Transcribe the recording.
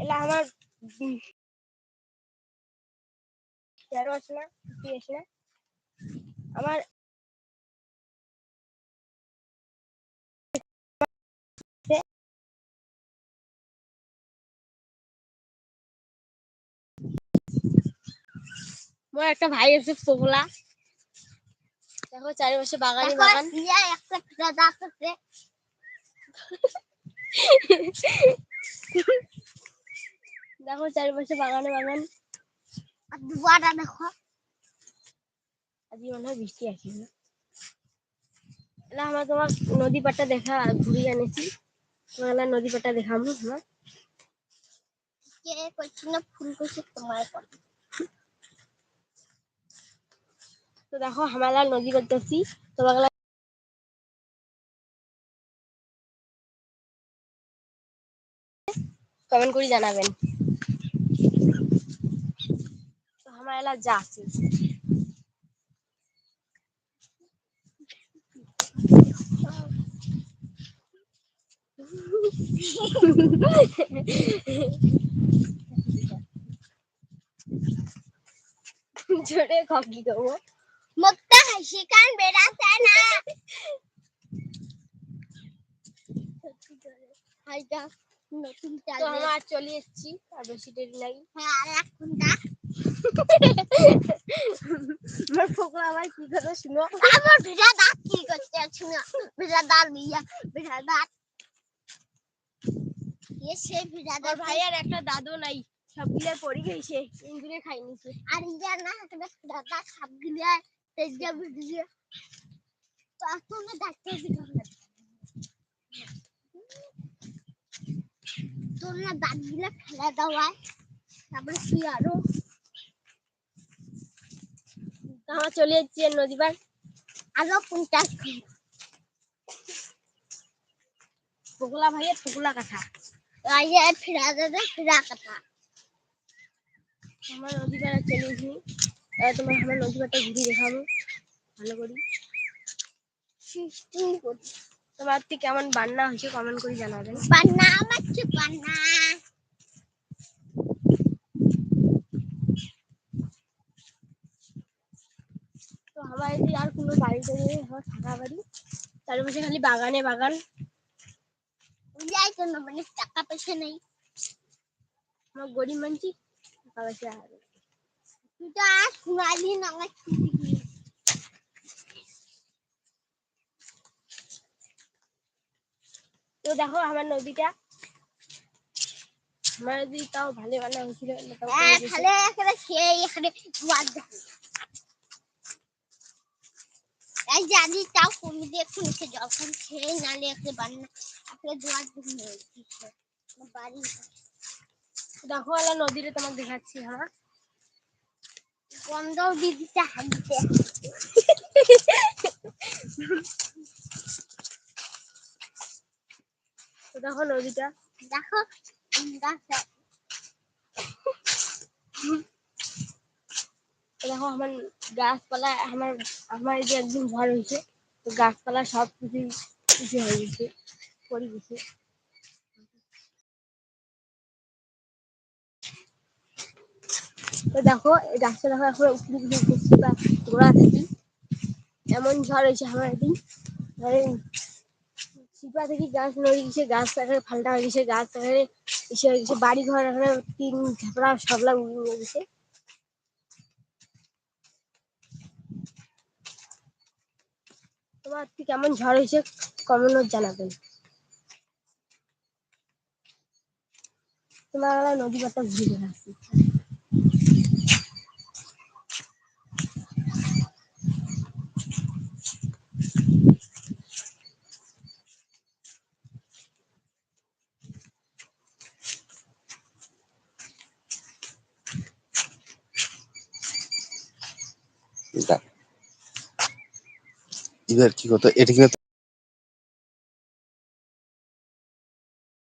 এলা আমার তেরো আছে না কি আছে না? আমার মোর একটা ভাই আছে পোগলা দেখো চারিপাশে বাগান ইয়া একটা পিঠা দাঁত আছে দেখো চারিপাশে বাগানে বাগান। আর দেখো। আজকে মনে হয় বৃষ্টি আসবে না? এলা আমরা তোমার নদী পাটটা দেখা ঘুরিয়ে আনেছি তোমার নদী পাটটা দেখাবো কে করছি না ফুল করছে তোমার তো দেখো হামালা নদী করতেছি তোমার কমেন্ট করে জানাবেন তো আমার এলা যা আছে। জোরে কপি দেবো। মুক্তা হাসি কান বেড়াতে না। নতুন চাল তো আমার চলে এসেছি আর বেশি দেরি নাই। হ্যাঁ আর এক ঘণ্টা আমার ফোকলা আমার কি কথা শুনো আমার ভিড়া দাঁত কি করতে আছে না ভিড়া দাঁত নিয়া ভিড়া দাঁত এ সে আমার দাঁত ভাই আর একটা দাদু নাই সবগুলো পড়ে গেছে ইন্দুরে খাই নিছে আর ইয়া না একটা ভিড়া দাঁত সব গিলে তেজা ভিড়িয়ে তো এখন ডাক্তার দিকে ফেলে দেওয়ায় তারপরে কি আরও আমরা চলে যাচ্ছি আর নদী পার আরও পঞ্চাশ ফোকলা ভাইয়ের ফোকলা কাঠা আইয়া ফিরা দেবে ফিরা কথা। আমার নদী পাড়া চলে এবার তোমার আমার নদী পাড়টা ঘুরে দেখাবো। ভালো করি। সৃষ্টি করি। তোমার থেকে কেমন বান্না হয়েছে কমেন্ট করে জানাবেন। পান্না মাছ পান্না তো আমার এদিকে আর কোনো বাড়ি টাড়ি নেই, আমার থাকা বাড়ি। চারিপাশে খালি বাগানে বাগান। যাই তো না মানে টাকা পয়সা নেই। আমার গরিব মানছি টাকা পয়সা আর তুই তো আর শুনালি না আমার তো দেখো আমার নদীটা। আমার নদী তাও ভালো বানা হয়েছিল হ্যাঁ বেশি। এখানে সেই এখানে এই জানি তাও কমে দিয়ে একটু নিচে যখন খেয়ে নালে এখানে বান্না এখানে জোয়ার বাড়ি দেখো আলা নদীরে তোমাকে দেখাচ্ছি হ্যাঁ? গন্ধ দিদিতে হাঁটতে তো দেখো নদীটা। দেখো দেখো দেখো আমার গাছপালা, আমার আমার এই যে একদিন ঝড় হয়েছে, তো গাছপালা সব কিছু কিছু হয়ে গেছে, পড়ে গেছে। তো দেখো, এই গাছটা দেখো এখন উপরে উপরে উঠছি বা গোড়া থাকি এমন ঝড় হয়েছে আমার একদিন। মানে শিপা থেকে গাছ নড়ে গেছে, গাছ এখানে ফালটা হয়ে গেছে, গাছ এখানে এসে হয়ে গেছে বাড়ি ঘর এখানে তিন ঝাপড়া সবলা উড়ে গেছে। তোমার কেমন ঝড় হয়েছে কমন জানাবেন। তোমার নদী পাতা ঘুরে বেড়াচ্ছি এবার কি করতো। এটা কি